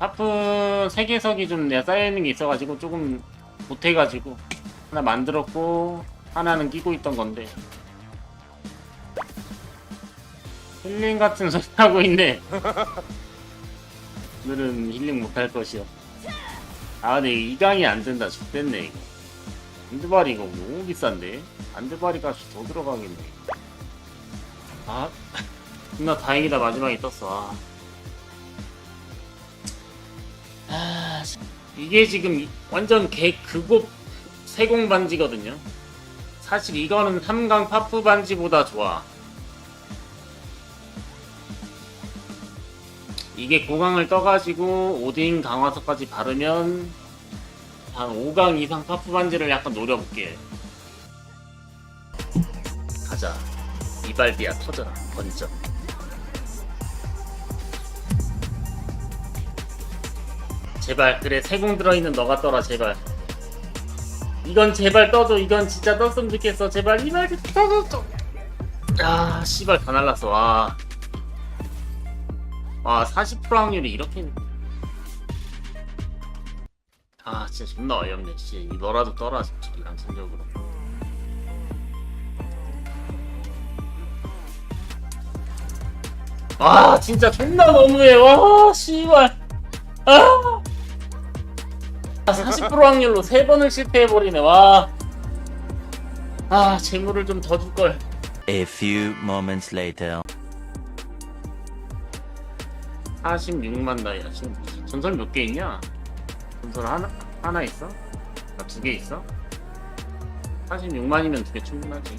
하프 3개석이 좀 내가 쌓여있는 게 있어가지고 조금 못해가지고 하나 만들었고 하나는 끼고 있던 건데. 힐링 같은 소리 하고 있네. 오늘은 힐링 못할 것이요. 아 근데 이 강이 안 된다. 죽됐네 이거. 안드바리 이거 너무 비싼데? 안드바리 값이 더 들어가겠네. 아 존나 다행이다. 마지막에 떴어. 아. 아, 이게 지금 완전 개 극업 세공 반지거든요. 사실 이거는 3강 파프 반지보다 좋아. 이게 9강을 떠가지고 오딘 강화석까지 바르면 한 5강 이상 파프 반지를 약간 노려볼게. 가자. 이발비야 터져라. 번쩍 제발 그래 세공 들어있는 너가 떠라 제발 이건 제발 떠줘 이건 진짜 떴으면 좋겠어 제발 이발비 떠줘 아 씨발 다 날랐어 와. 와, 40% 확률이 이렇게. 아, 진짜 존나 어이없네. 진짜 너라도 떠라, 솔직히, 양심적으로. 와, 진짜 존나 너무해. 와, 씨발. 아! 40% 확률로 3번을 실패해버리네, 와. 아, 재물을 좀 더 줄걸. A few moments later. 46만 다이아 지금 전설 몇 개 있냐? 전설 하나 하나 있어? 아, 두 개 있어? 46만이면 두 개 충분하지.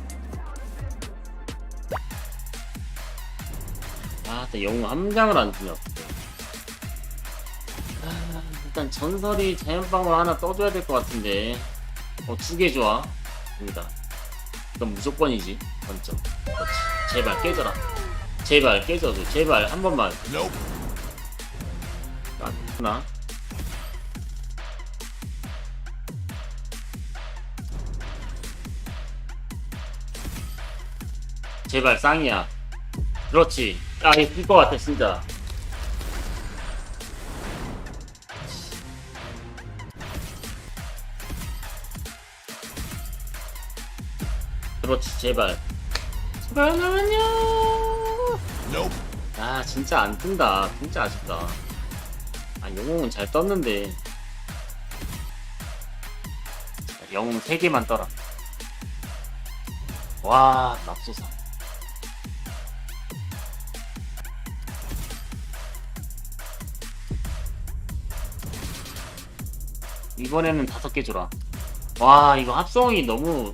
아, 근데 영웅 함장을 안 주냐? 아, 일단 전설이 자연방울 하나 떠줘야 될 것 같은데. 어, 두 개 좋아. 됩니다. 이건 무조건이지. 번점. 그렇지. 제발 깨져라. 제발 깨져줘. 제발 한 번만. 아, 하나. 제발 쌍이야. 그렇지. 아, 이거 것 같아, 진짜. 그렇지, 제발. 제발 하나만요. 아, 진짜 안 뜬다. 진짜 아쉽다. 아 영웅은 잘 떴는데 영웅 3개만 떠라 와 납소사 이번에는 다섯 개 줘라 와 이거 합성이 너무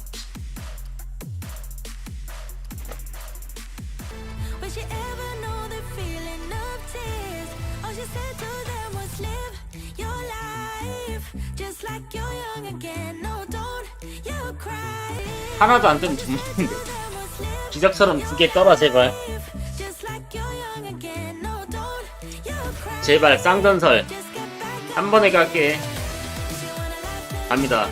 she ever know the feeling of tears? All she said to them was live your life just like you're young again. No, don't you cry. 하나도 안 뜨면 죽는데 기적처럼 두개 떠라 제발. 제발 쌍전설. 한 번에 갈게 갑니다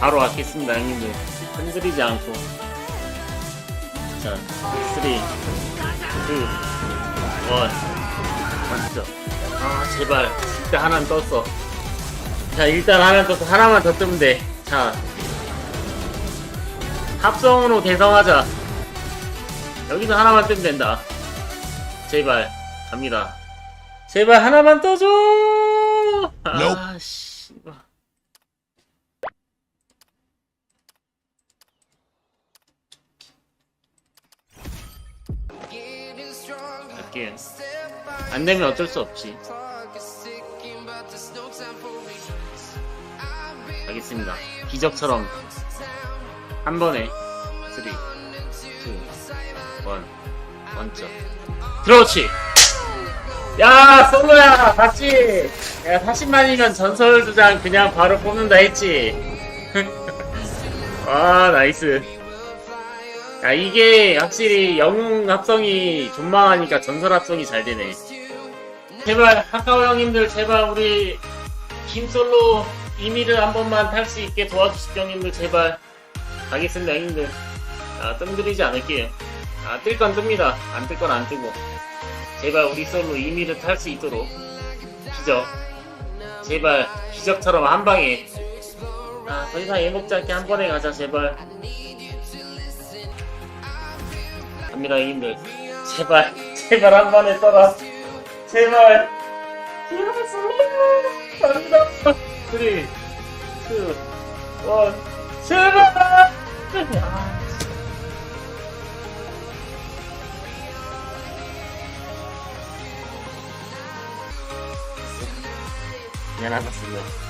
바로 왔겠습니다 형님들 흔들리지 않고 자 3, 2, 1 맞죠 아 제발. 진짜 하나는 떴어. 자 일단 하나 떴어. 하나만 더 뜨면 돼 자. 합성으로 대성하자. 여기서 하나만 뜨면 된다. 제발. 갑니다. 제발 하나만 떠줘! 아씨 갈게 안 되면 어쩔 수 없지. 알겠습니다. 기적처럼 한 번에 3 2 1 원점. 그렇지! 야 솔로야 봤지? 야 40만이면 전설 두장 그냥 바로 뽑는다 했지. 와 나이스 야 이게 확실히 영웅 합성이 존망하니까 전설 합성이 잘 되네. 제발 카카오 형님들 제발 우리 김솔로 이미를 한 번만 탈 수 있게 도와주실 형님들 제발. 가겠습니다 형님들. 아, 뜸들이지 않을게요. 아, 뜰 건 뜹니다. 안 뜰 건 안 뜨고. 제발 우리 솔로 이미를 탈 수 있도록. 기적. 제발 기적처럼 한 방에. 아, 더 이상 애먹지 않게 한 번에 가자, 제발. 갑니다, 형님들. 제발, 제발 한 번에 떠라. 제발. 제발, 제발. 갑니다. 3, 2, 1. 제발! 아, 미안하셨습니다.